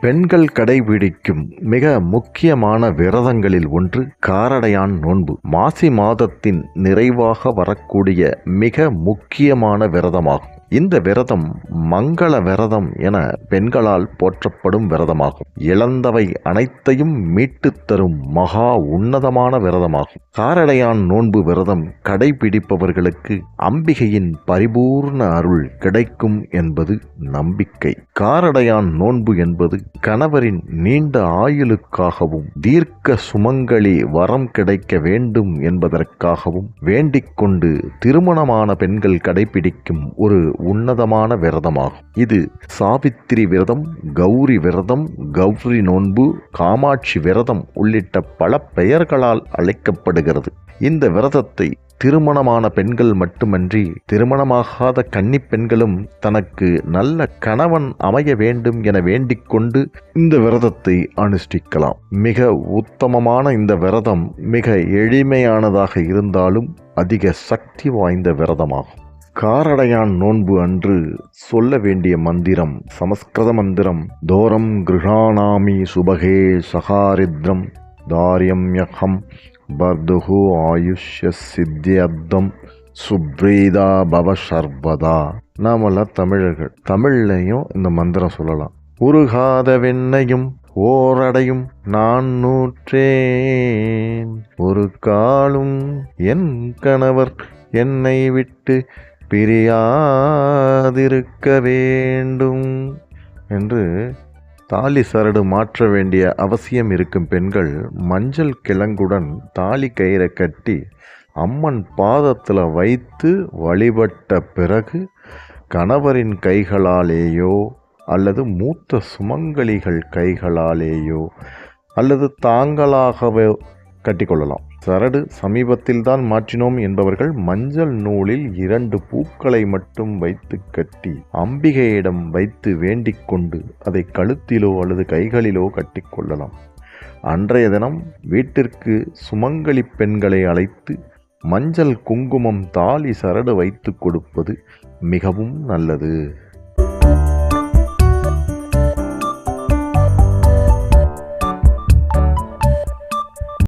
பெண்கள் கடைபிடிக்கும் மிக முக்கியமான விரதங்களில் ஒன்று காரடையான் நோன்பு. மாசி மாதத்தின் நிறைவாக வரக்கூடிய மிக முக்கியமான விரதமாகும். இந்த விரதம் மங்கள விரதம் என பெண்களால் போற்றப்படும் விரதமாகும். இழந்தவை அனைத்தையும் மீட்டு தரும் மகா உன்னதமான விரதமாகும். காரடையான் நோன்பு விரதம் கடைபிடிப்பவர்களுக்கு அம்பிகையின் பரிபூர்ண அருள் கிடைக்கும் என்பது நம்பிக்கை. காரடையான் நோன்பு என்பது கணவரின் நீண்ட ஆயுளுக்காகவும் தீர்க்க சுமங்கலி வரம் கிடைக்க வேண்டும் என்பதற்காகவும் வேண்டிக் கொண்டு திருமணமான பெண்கள் கடைபிடிக்கும் ஒரு உன்னதமான விரதமாகும். இது சாவித்திரி விரதம் கௌரி விரதம் கௌரி நோன்பு காமாட்சி விரதம் உள்ளிட்ட பல பெயர்களால் அழைக்கப்படுகிறது. இந்த விரதத்தை திருமணமான பெண்கள் மட்டுமன்றி திருமணமாகாத கன்னி பெண்களும் தனக்கு நல்ல கணவன் அமைய வேண்டும் என வேண்டிக்கொண்டு இந்த விரதத்தை அனுஷ்டிக்கலாம். மிக உத்தமமான இந்த விரதம் மிக எளிமையானதாக இருந்தாலும் அதிக சக்தி வாய்ந்த விரதமாகும். காரடையான் நோன்பு அன்று சொல்ல வேண்டிய மந்திரம் சமஸ்கிருத மந்திரம் தோரம் கிருஹாணாமி சுபகே சகாரித்ரம் தாரியம் யகம் பர்துகு ஆயுஷ்ய சித்தியர்த்தம் சுப்ரீதா பவ சர்வதா. நாமெல்லாம் தமிழர்கள். தமிழ்லையும் இந்த மந்திரம் சொல்லலாம். உருகாத வெண்ணையும் ஓரடையும் நான் நூற்றேன். ஒரு காலும் என் கணவர் என்னை விட்டு பிரியாதிருக்க வேண்டும் என்று தாலி சரடு மாற்ற வேண்டிய அவசியம் இருக்கும் பெண்கள் மஞ்சள் கிழங்குடன் தாலி கயிறை கட்டி அம்மன் பாதத்தில் வைத்து வழிபட்ட பிறகு கணவரின் கைகளாலேயோ அல்லது மூத்த சுமங்கலிகள் கைகளாலேயோ அல்லது தாங்களாகவோ கட்டிக்கொள்ளலாம். சரடு சமீபத்தில் தான் மாற்றினோம் என்பவர்கள் மஞ்சள் நூலில் இரண்டு பூக்களை மட்டும் வைத்து கட்டி அம்பிகையிடம் வைத்து வேண்டிக் கொண்டு அதை கழுத்திலோ அல்லது கைகளிலோ கட்டிக்கொள்ளலாம் அன்றைய தினம் வீட்டிற்கு சுமங்கலி பெண்களை அழைத்து மஞ்சள் குங்குமம் தாலி சரடு வைத்து கொடுப்பது மிகவும் நல்லது.